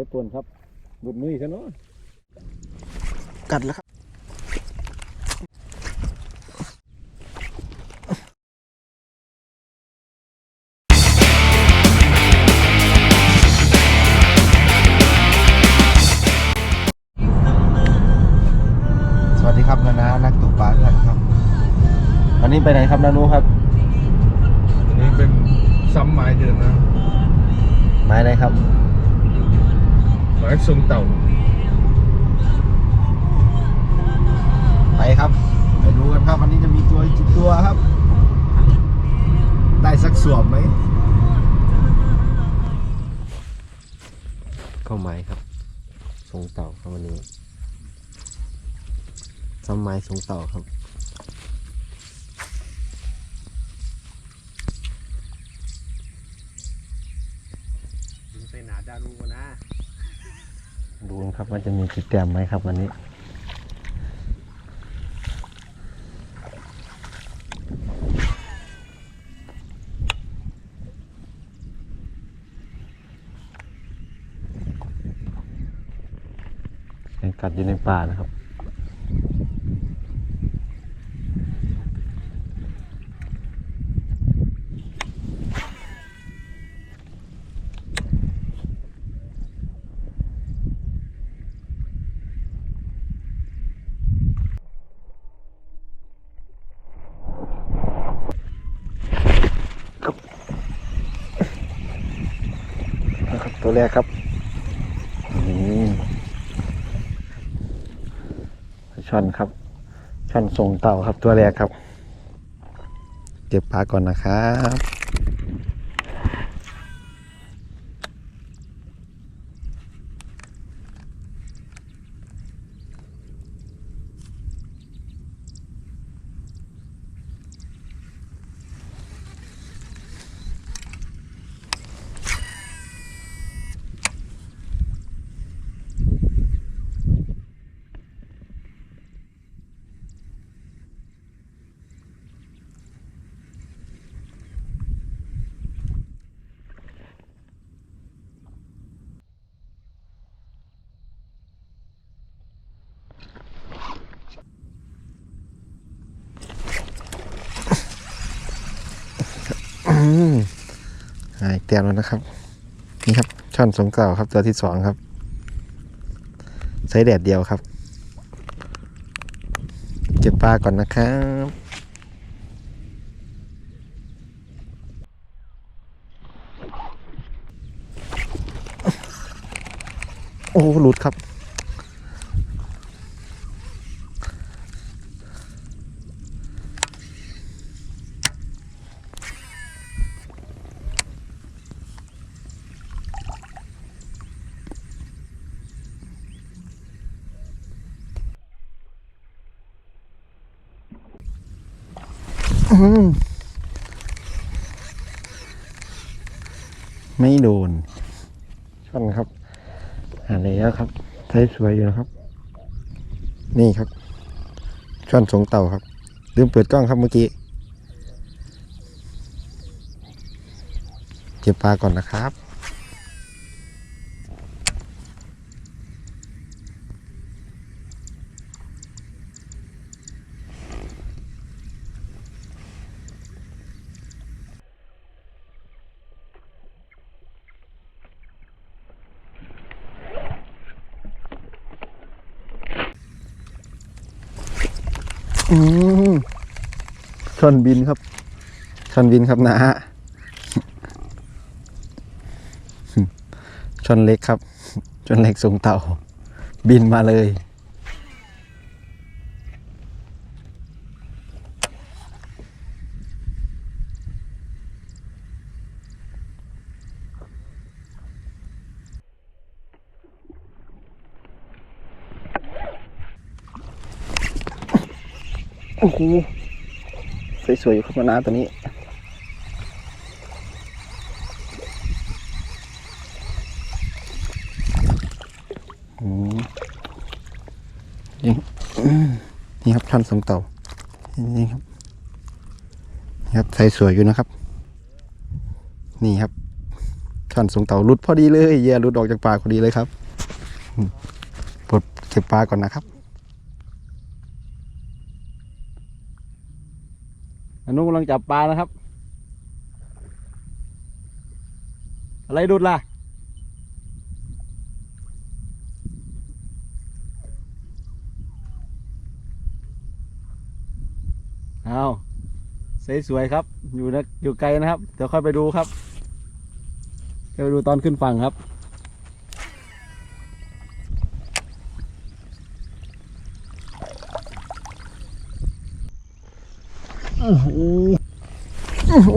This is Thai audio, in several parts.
ช้ป่วนครับบุดมือซะเนาะกัดแล้วครับสวัสดีครับนานานักตกปลาทุกท่านครับวันนี้ไปไหนครับนานูครับ อันนี้เป็นซ้ำไม้เดินนะ ไม้อะไรครับ ไม้ทรงเต่าไปครับ ไปดูกันครับวันนี้จะมีตัวอีกกี่ตัวครับ ได้สักสวมไหมเข้าไม้ครับทรงเต่าครับวันนี้ซ้ำไม้ทรงเต่าครับไปหนาดานูนะ ดูนะครับว่าจะมีกี่แต้มไหมครับวันนี้ยังกัดอยู่ในป่านะครับ ตัวแรกครับช่อนครับ ช่อนทรงเต่าครับตัวแรกครับ เก็บปลาก่อนนะครับ อืมหายแต้มแล้วนะครับ นี่ครับช่อนทรงเต่าครับตัวที่สองครับ ใช้แดดเดียวครับเก็บปลาก่อนนะครับโอ้หลุดครับ ไม่โดนช่อนครับหาแล้วครับใช้สวยอยู่นะครับ นี่ครับ ช่อนสงเต่าครับ ลืมเปิดกล้องครับเมื่อกี้เก็บปลาก่อนนะครับ อืมชอนบินครับชอนบินครับนะฮะชอนเล็กครับชอนเล็กทรงเต่า บินมาเลย โอ้โหสวยๆอยู่ครับนะตัวนี้อืมนี่อืมนี่ครับท่านสงเต่านี่ครับนี่ครับใส่สวยอยู่นะครับ นี่ครับช่อนสงเต่าลุดพอดีเลยเหยื่อหลุดออกจากปากพอดีเลยครับปลดเก็บปลาก่อนนะครับ อนุกำลังจับปลานะครับ อะไรดุดล่ะ เอาสวยๆครับ อยู่นะอยู่ไกลนะครับ เดี๋ยวค่อยไปดูครับเดี๋ยวไปดูตอนขึ้นฝั่งครับ โอ้โหโอ้โห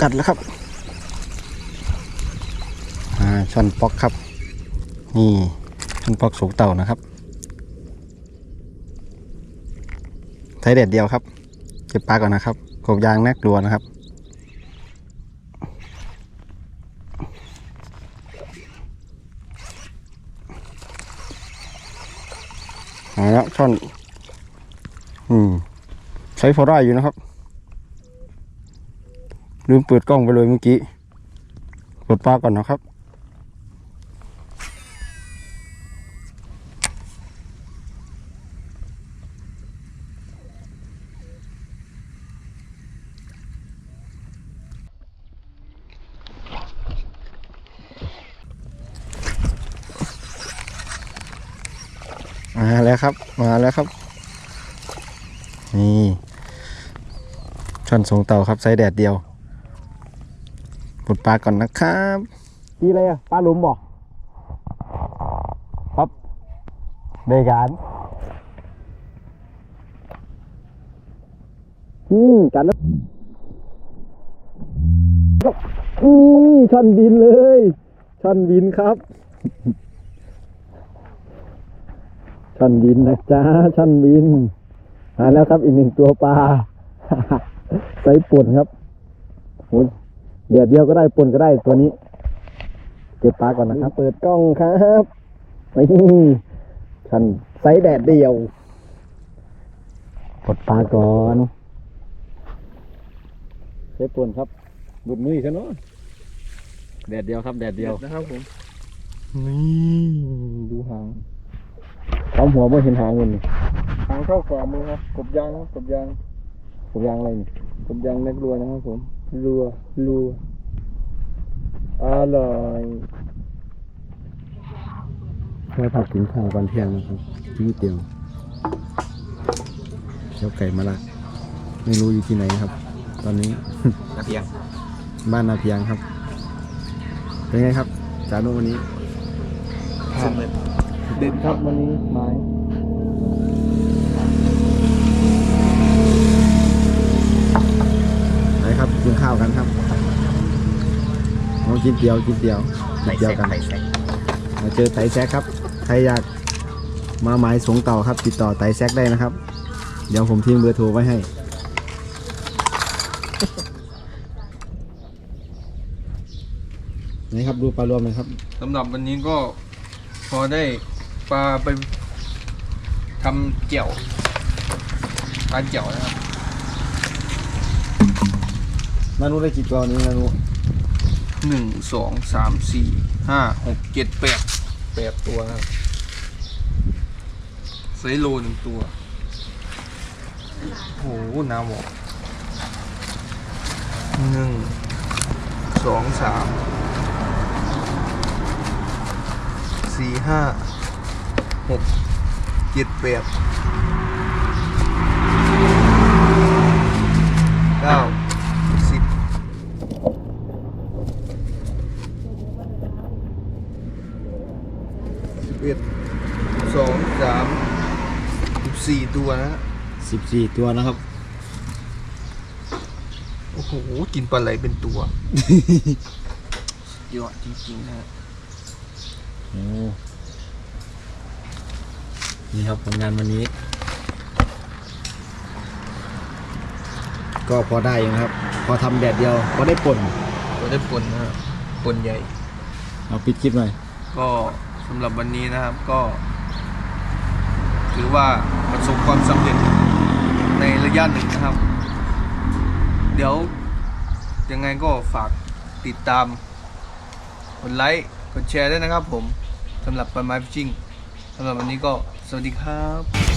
กัดแล้วครับ ช่อนปอกครับ นี่ช่อนปอกสูงเต่านะครับใช้เด็ดเดียวครับเก็บปลาก่อนนะครับกบยางนักลัวนะครับเอาละช่อน อืม ใช้พอได้อยู่นะครับ ลืมเปิดกล้องไปเลยเมื่อกี้กดปลาก่อนนะครับ มาแล้วครับ มาแล้วครับ นี่ช่อนสงเต่าครับไซส์แดดเดียวปลดปลาก่อนนะครับที่อะไรอะปลาหลุมบอกครับได้การอืมกันแล้วนี่ช่อนบินเลยช่อนบินครับ ช่อนบินนะจ๊ะช่อนบินมาแล้วครับอีกหนึ่งตัวปลาไซส์ป่นครับโอ้ยเดี๋ยวเดียวก็ได้ปนก็ได้ตัวนี้ เก็บปลาก่อนนะครับ เปิดกล้องครับนี่ฉันไซส์แดดเดียวกดปลาก่อนใช้ปนครับบุดมือฉันเนาะแดดเดียวครับ แดดเดียวนะครับผมนี่ดูหาง ต้อมหัวไม่เห็นหางมันนี่ทางเข้าขวามือครับกบยางครับกบยางผมยางอะไรนี่กบยางนักรัวนะครับผมรัวรัวอร่อยเพื่อผักกินข้าววันเที่ยงนะครับนิดเดียวเดี๋ยวไก่มาละไม่รู้อยู่ที่ไหนครับ ตอนนี้ นาเพียง บ้านนาเพียงครับ เป็นไงครับ จานุวันนี้ ผ่าน เลยเด็ดครับวันนี้ไม้ไปครับกินข้าวกันครับเอากินเดียวกินเดียวกินเดียวกันมาเจอไตแซกครับใครอยากมาหมายสงเต่าครับ ติดต่อไตแซกได้นะครับ เดี๋ยวผมทิ้งเบอร์โทรไว้ให้นี่ครับดูปลารวมเลยครับสำหรับวันนี้ก็พอได้ ปลาไปทำเกี่ยวปลาเกี่ยวนะครับนานุได้กี่ตัววันนี้นานุหนึ่งสองสามสี่ห้าหกเจ็ดแปดแปดตัวนะครับไซส์โลหนึ่งตัว โอ้โหน้ำหมอกหนึ่งสองสามสี่ห้า หกเจ็ดแปดเก้าสิบสิบเอ็ดสองสามสิบสี่ตัวนะฮะสิบสี่ตัวนะครับ โอ้โห กินปลาไหลเป็นตัว ยอดจริงๆนะฮะ โอ้ นี่ครับผลงานวันนี้ ก็พอได้อยู่นะครับ พอทำแดดเดียวพอได้ป่นก็ได้ปนนะครับปนใหญ่ เอาปิดคลิปหน่อย ก็สำหรับวันนี้นะครับก็ ถือว่าประสบความสำเร็จในระยะหนึ่งนะครับ เดี๋ยวยังไงก็ฝากติดตามกดไลค์กดแชร์ด้วยนะครับผมสำหรับปลาไม้ฟิชชิ่งสำหรับวันนี้ก็ สวัสดีครับ